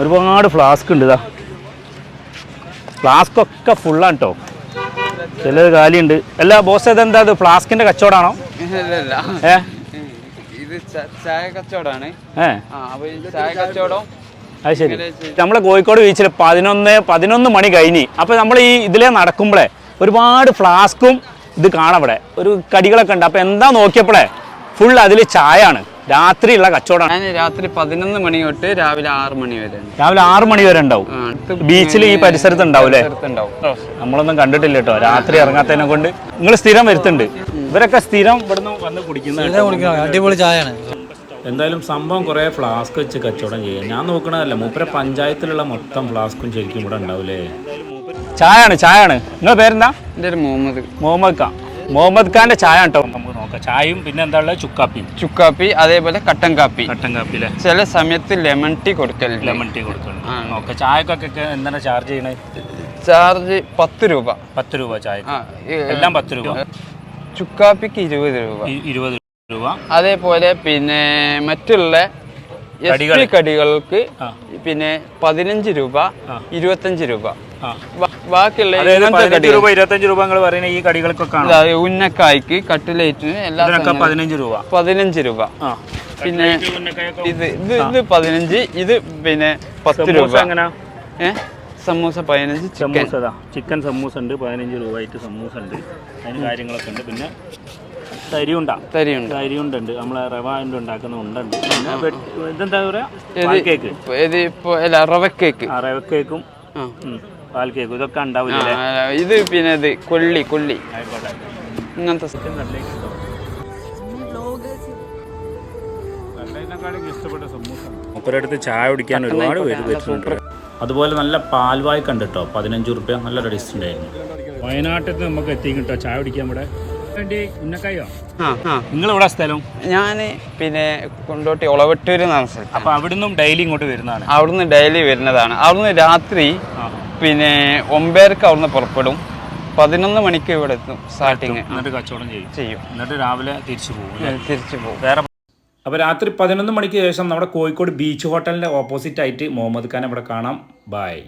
ഒരുപാട് ഫ്ലാസ്ക് ഉണ്ട് ഇതാ. ഫ്ലാസ്ക് ഒക്കെ ഫുള്ളാണ് കേട്ടോ ചിലത് കാലിയുണ്ട്. അല്ല ബോസ് ഇതെന്താ ഇത്? ഫ്ലാസ്കിന്റെ കച്ചവടമാണോ ഏ? ഇത് ചായ കച്ചവടമാണ് ഏ? ചായ കച്ചവടം അത് ശരി. നമ്മളെ കോഴിക്കോട് ബീച്ചിൽ പതിനൊന്ന് പതിനൊന്ന് മണി കഴിഞ്ഞ്. അപ്പോൾ നമ്മൾ ഈ ഇതിലേ നടക്കുമ്പോഴേ ഒരുപാട് ഫ്ലാസ്കും ഇത് കാണാം ഇവിടെ. ഒരു കടികളൊക്കെ ഉണ്ട്. അപ്പോൾ എന്താ നോക്കിയപ്പോഴേ ഫുൾ അതിൽ ചായയാണ്. രാത്രിയുള്ള കച്ചവടം. ഞാൻ രാത്രി പതിനൊന്ന് മണി തൊട്ട് രാവിലെ ആറ് മണി വരെ. രാവിലെ ആറ് മണി വരെ ഉണ്ടാവും. ബീച്ചിൽ ഈ പരിസരത്ത് ഉണ്ടാവും അല്ലേ? നമ്മളൊന്നും കണ്ടിട്ടില്ല കേട്ടോ. രാത്രി ഇറങ്ങാത്തതിനെ കൊണ്ട്. നിങ്ങൾ സ്ഥിരം വരുത്തുണ്ട് ഇവരൊക്കെ സ്ഥിരം ഇവിടുന്ന് വന്ന് കുടിക്കുന്ന അടിപൊളി ചായയാണ്. എന്തായാലും സംഭവം കുറേ ഫ്ലാസ്ക് വെച്ച് കച്ചവടം ചെയ്യാം. ഞാൻ നോക്കണതല്ല മൂപ്പര പഞ്ചായത്തിലുള്ള മൊത്തം ഫ്ലാസ്കും ശരിക്കും ഇവിടെ ഉണ്ടാവില്ലേ ചായയാണ് ചായയാണ്. നിങ്ങളുടെ പേരെന്താ? എന്റെ മുഹമ്മദ്. മുഹമ്മദ് ഖാൻ മുഹമ്മദ് ഖാന്റെ ചായ കേട്ടോ. നമുക്ക് ചായയും പിന്നെ എന്താ ഉള്ളത്? ചുക്കാപ്പി. ചുക്കാപ്പി അതേപോലെ കട്ടൻ കാപ്പി. കട്ടൻ കാപ്പി അല്ലേ? ചില സമയത്ത് ലെമൺ ടീ കൊടുക്കൽ ലെമൺ ടീ കൊടുക്കണം. ഓക്കെ. ചായക്കൊക്കെ എന്താണ് ചാർജ് ചെയ്യണത് ചാർജ് പത്ത് രൂപ. പത്ത് രൂപ ചായ എല്ലാം പത്ത് രൂപ. ചുക്കാപ്പിക്ക് ഇരുപത് രൂപ. ഇരുപത് രൂപ. അതേപോലെ പിന്നെ മറ്റുള്ള. കടികൾക്ക് പിന്നെ പതിനഞ്ച് രൂപ. ഇരുപത്തഞ്ച് രൂപ. ബാക്കിയുള്ള അതായത് ഇങ്ങനത്തെ പതിനഞ്ച് രൂപ ഇരുപത്തഞ്ച് രൂപ നിങ്ങൾ പറയുന്ന ഈ കടികൾക്കൊക്കെ ആണ് ഇതാ, ഉന്നക്കായ്ക്ക് കട്ട്ലേറ്റിന് എല്ലാം പതിനഞ്ച് രൂപ. പതിനഞ്ച് രൂപ. പിന്നെ ഇത് ഇത് ഇത് പതിനഞ്ച് ഇത് പിന്നെ പത്ത് രൂപ. അങ്ങനെ എങ്ങനെയാ ഏ? സമൂസ പതിനഞ്ച് ചിക്കൻ. സമൂസ ചിക്കൻ സമൂസ ഉണ്ട് പതിനഞ്ച് രൂപ ആയിട്ട് സമൂസ ഉണ്ട്. അതിന് കാര്യങ്ങളൊക്കെ ഉണ്ട്. പിന്നെ തരിയുണ്ട. തരിയുണ്ട്. തരിയുണ്ട് ഉണ്ട്. നമ്മളെ റവ കൊണ്ട് ഉണ്ടാക്കുന്ന ഉണ്ടുണ്ട് പിന്നെ ഇതെന്താ പറയാ? ഇത് പാൽ കേക്ക്. ഇത് ഇപ്പൊ അല്ല റവ കേക്ക്. ആ റവ കേക്കും. പാൽ കേക്ക് ഇതൊക്കെ ഉണ്ടാവില്ല ഇത് പിന്നെ ഇത് കൊള്ളി കൊള്ളി. ഇങ്ങനത്തെ ഒപ്പരടുത്ത് ചായ കുടിക്കാൻ ഒരുപാട് പേര് വരുന്നുണ്ട് അതുപോലെ നല്ല പാൽവായ് കണ്ടിട്ടോ? പതിനഞ്ച് റുപ്യ നല്ല ടേസ്റ്റ് ഉണ്ടായിരുന്നു. വയനാട്ടിൽ നമുക്ക് എത്തി കിട്ടോ ചായ കുടിക്കാൻ ഇവിടെ. ഉന്നക്കായോ? ആ ആ. നിങ്ങൾ ഇവിടെ സ്ഥലം? ഞാൻ പിന്നെ കൊണ്ടോട്ടി ഒളവട്ടൂർ എന്നാണ് സ്ഥലം അപ്പൊ അവിടുന്ന് ഡെയിലി ഇങ്ങോട്ട് വരുന്നതാണ്. അവിടുന്ന് ഡെയിലി വരുന്നതാണ്. അവിടുന്ന് രാത്രി. പിന്നെ ഒമ്പതരക്ക് അവിടുന്ന് പുറപ്പെടും. പതിനൊന്ന് മണിക്ക് ഇവിടെ എത്തും സ്റ്റാർട്ടിങ് എന്നിട്ട് കച്ചവടം ചെയ്യും. ചെയ്യും. എന്നിട്ട് രാവിലെ തിരിച്ചു പോകും അല്ലേ? തിരിച്ചു പോകും. വേറെ അപ്പോൾ രാത്രി പതിനൊന്ന് മണിക്ക് ശേഷം നമ്മുടെ കോഴിക്കോട് ബീച്ച് ഹോട്ടലിന്റെ ഓപ്പോസിറ്റ് ആയിട്ട് മുഹമ്മദ് ഖാൻ അവിടെ കാണാം. ബായ്